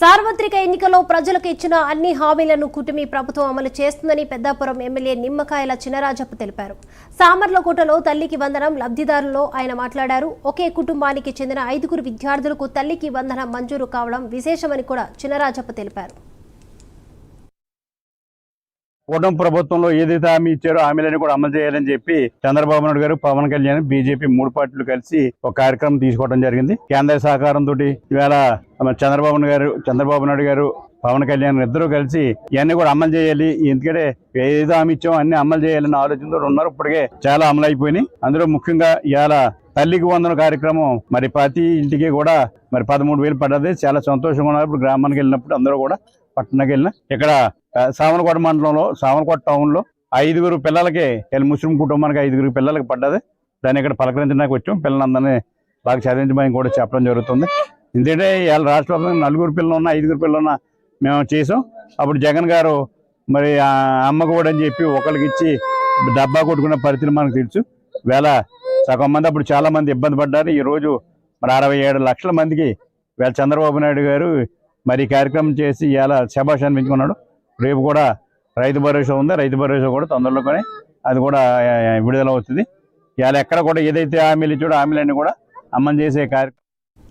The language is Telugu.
సార్వత్రిక ఎన్నికల్లో ప్రజలకు ఇచ్చిన అన్ని హామీలను కుటుంబీ ప్రభుత్వం అమలు చేస్తుందని పెద్దాపురం ఎమ్మెల్యే నిమ్మకాయల చినరాజప్ప తెలిపారు. సామర్లకోటలో తల్లికి వందనం లబ్ధిదారుల్లో ఆయన మాట్లాడారు. ఒకే కుటుంబానికి చెందిన ఐదుగురు విద్యార్థులకు తల్లికి వందనం మంజూరు కావడం విశేషమని కూడా చినరాజప్ప తెలిపారు. కూటమి ప్రభుత్వంలో ఏదైతే హామీ ఇచ్చారో హామీలన్నీ కూడా అమలు చేయాలని చెప్పి చంద్రబాబు నాయుడు గారు పవన్ కళ్యాణ్ బీజేపీ మూడు పార్టీలు కలిసి ఒక కార్యక్రమం తీసుకోవడం జరిగింది. కేంద్ర సహకారంతో ఇవాళ మన చంద్రబాబు గారు చంద్రబాబు నాయుడు గారు పవన్ కళ్యాణ్ ఇద్దరు కలిసి ఇవన్నీ కూడా అమలు చేయాలి. ఎందుకంటే ఏదో హామీ ఇచ్చామో అన్ని అమలు చేయాలన్న ఆలోచనతో ఉన్నారు. ఇప్పటికే చాలా అమలు అయిపోయినాయి. అందులో ముఖ్యంగా ఇవాళ తల్లికి వందన కార్యక్రమం మరి ప్రతి ఇంటికి కూడా మరి పదమూడు వేలు పడ్డది. చాలా సంతోషంగా ఉన్నారు. ఇప్పుడు గ్రామానికి వెళ్ళినప్పుడు అందరూ కూడా పట్టణానికి వెళ్ళిన ఇక్కడ సామనకోట మండలంలో సామనకోట టౌన్లో ఐదుగురు పిల్లలకి ముస్లిం కుటుంబానికి ఐదుగురు పిల్లలకి పడ్డది. దాన్ని ఇక్కడ పలకరించడానికి వచ్చాం. పిల్లలందరినీ బాగా చదివించమని కూడా చెప్పడం జరుగుతుంది. ఎందుకంటే ఇవాళ రాష్ట్ర వ్యాప్తంగా నలుగురు పిల్లలు ఉన్న ఐదుగురు పిల్లలు ఉన్న మేము చేసాం. అప్పుడు జగన్ గారు మరి అమ్మ అమ్మకు కూడా అని చెప్పి ఒకరికి ఇచ్చి డబ్బా కొట్టుకున్న పరిస్థితి మనకు తెలుసు. వేళ సగం మంది అప్పుడు చాలా మంది ఇబ్బంది పడ్డారు. ఈరోజు మరి అరవై ఏడు లక్షల మందికి వేళ చంద్రబాబు నాయుడు గారు మరి కార్యక్రమం చేసి ఇలా శభాష్ అనిపించుకున్నాడు. రేపు కూడా రైతు భరోసా ఉంది. రైతు భరోసా కూడా తొందరలోనే అది కూడా విడుదల అవుతుంది. ఇవాళ ఎక్కడ కూడా ఏదైతే హామీలు ఇచ్చాడో హామీలన్నీ కూడా అమలు చేసే కార్యక్రమం